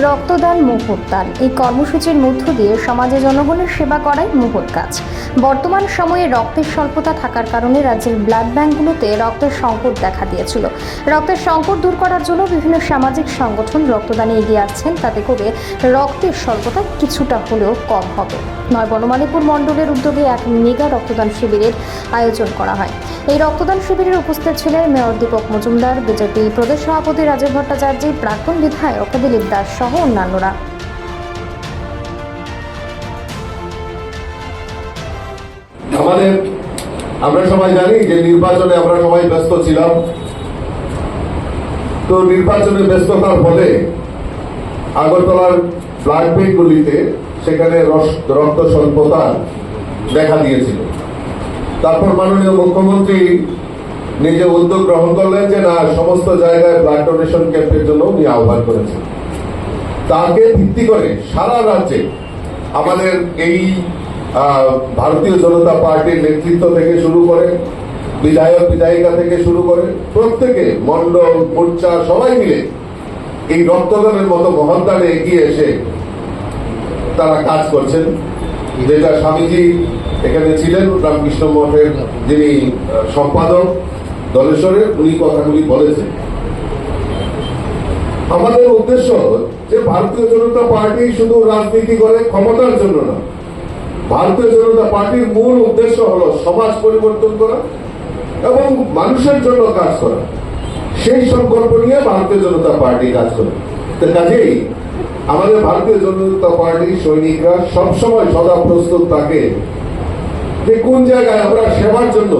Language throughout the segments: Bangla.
রক্তদান মুহূর্তান। এই কর্মসূচির মধ্য দিয়ে সমাজে জনগণের সেবা করাই মুহূর্ত কাজ। বর্তমান সময়ে রক্তের স্বল্পতা থাকার কারণে রাজ্যের ব্লাড ব্যাঙ্কগুলোতে রক্তের সংকট দেখা দিয়েছিল। রক্তের সংকট দূর করার জন্য বিভিন্ন সামাজিক সংগঠন রক্তদানে এগিয়ে আসছেন। তাতে করে রক্তের স্বল্পতা কিছুটা হলেও কম হবে। নয় বনমালীপুর মণ্ডলের উদ্যোগে এক মেগা রক্তদান শিবিরের আয়োজন করা হয়। এই রক্তদান শিবিরের উপস্থিত ছিলেন মেয়র দীপক মজুমদার, বিজেপি প্রদেশ সভাপতি রাজীব ভট্টাচার্য, প্রাক্তন বিধায়ক দিলীপ দাস সহ অন্যান্যরা। আমাদের, আমরা সবাই জানি যে নির্বাচনে আমরা সবাই ব্যস্ত ছিলাম। তো নির্বাচনে ব্যস্ততার ফলে আগরতলার ব্লাড ব্যাঙ্কগুলিতে সেখানে রক্ত স্বল্পতা দেখা দিয়েছিল। তারপর মাননীয় মুখ্যমন্ত্রী নিজে উদ্যোগ গ্রহণ করলেন যে না, সমস্ত জায়গায় ব্লাড ডোনেশন ক্যাম্পের জন্য উনি আহ্বান করেছেন। তাকে ভিত্তি করে সারা রাজ্যে আমাদের এই ভারতীয় জনতা পার্টির নেতৃত্ব থেকে শুরু করে, বিধায়ক, বিধায়িকা থেকে শুরু করে প্রত্যেকে মন্ডল মোর্চা সবাই মিলে এই রক্তদানের মতো মহন্তানে এগিয়ে এসে তারা কাজ করছেন। যেটা স্বামীজি এখানে ছিলেন, রামকৃষ্ণ মঠের যিনি সম্পাদক দলেশ্বরের, উনি কথাগুলি বলেছেন। আমাদের উদ্দেশ্য যে ভারতীয় জনতা পার্টি শুধু রাজনীতি করে ক্ষমতার জন্য না, ভারতীয় জনতা পার্টির মূল উদ্দেশ্য হলো সমাজ পরিবর্তন করা এবং মানুষের জন্য কাজ করা। সেই সংকল্প নিয়ে ভারতীয় জনতা পার্টি কাজ করে। কাজেই আমাদের ভারতীয় জনতা পার্টির সৈনিকরা সবসময় সদা প্রস্তুত থাকে যে কোন জায়গায় আমরা সেবার জন্য,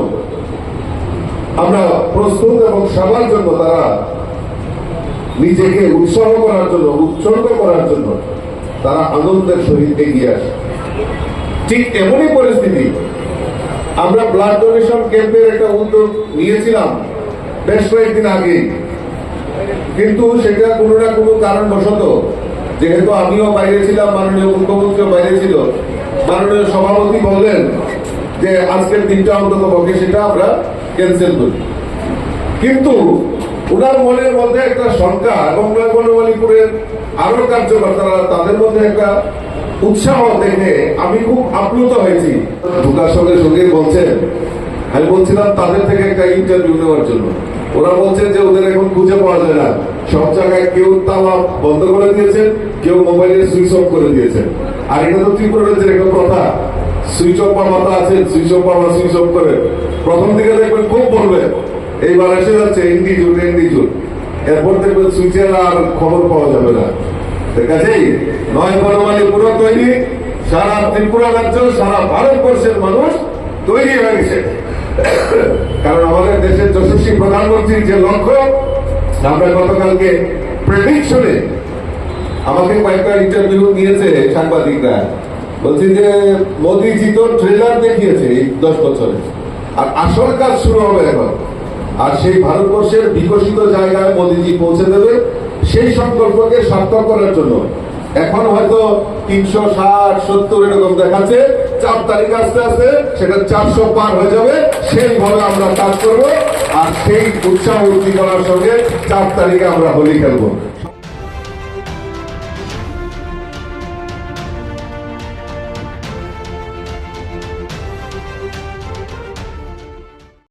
আমরা প্রস্তুত এবং সেবার জন্য তারা নিজেকে উৎসাহ করার জন্য, উৎসর্গ করার জন্য তারা আনন্দের সহিত এগিয়ে আসে। ঠিক এমনই পরিস্থিতি। আমরা ব্লাড ডোনেশন ক্যাম্পের একটা উদ্যোগ নিয়েছিলাম বেশ কয়েকদিন আগে। কিন্তু সেটা কোনো না কোনো কারণবশত, যেহেতু আমিও বাইরে ছিলাম, মাননীয় মুখ্যমন্ত্রীও বাইরে ছিল, মাননীয় সভাপতি বললেন যে আজকের দিনটা অন্তত পক্ষে সেটা আমরা ক্যান্সেল করি। কিন্তু ওনার মনের মধ্যে একটা শঙ্কা এবং বনমালীপুরের আরও কার্যকর্তারা তাদের মধ্যে একটা উৎসাহ দেখে আমি খুব আপ্লুত হয়েছি। ঢুকার সঙ্গে সঙ্গে বলছেন, আমি বলছিলাম তাদের থেকে একটা ইন্টারভিউ নেওয়ার জন্য। ওরা বলছেন যে ওদের এখন খুঁজে পাওয়া যায় না। সব জায়গায় কেউ তালা বন্ধ করে দিয়েছেন, কেউ মোবাইলে সুইচ অফ করে দিয়েছেন। আর এটা তো ত্রিপুরা রাজ্যের একটা কথা সুইচ অফ বা মাথা আছে সুইচ অফ বা সুইচ অফ করে। প্রথম দিকে দেখবেন খুব বলবে। এইবার এসে যাচ্ছে ইন্ডিজুট ইন্ডিজুট এরপর দেখবেন সুইচের আর খবর পাওয়া যাবে না। ঠিক আছে? নয় বনমালী পুরো তৈরি, সারা ত্রিপুরা রাজ্য, সারা ভারতবর্ষের মানুষ তৈরি হয়ে গেছে। কারণ আমাদের দেশের যশস্বী প্রধানমন্ত্রীর যে লক্ষ্য, আমরা গতকালকে প্রেডিকশনে আমাকে কয়েকটা ইন্টারভিউ দিয়েছে সাংবাদিকরা। বলছি যে, মোদিজি তো ট্রেলার দেখিয়েছে এই দশ বছরে। আর আসল কাজ শুরু হবে এখন। আর সেই ভারতবর্ষের বিকশিত জায়গায় মোদিজি পৌঁছে দেবে সেই সংকল্পকে সার্থক করার জন্য। এখন হয়তো তিনশো ষাট, সত্তর এরকম দেখাচ্ছে। চার তারিখ আস্তে আস্তে সেটা চারশো পার হয়ে যাবে। সেইভাবে আমরা কাজ করব। আর সেই উৎসাহ উদ্দীপনার সঙ্গে চার তারিখে আমরা হোলি খেলব।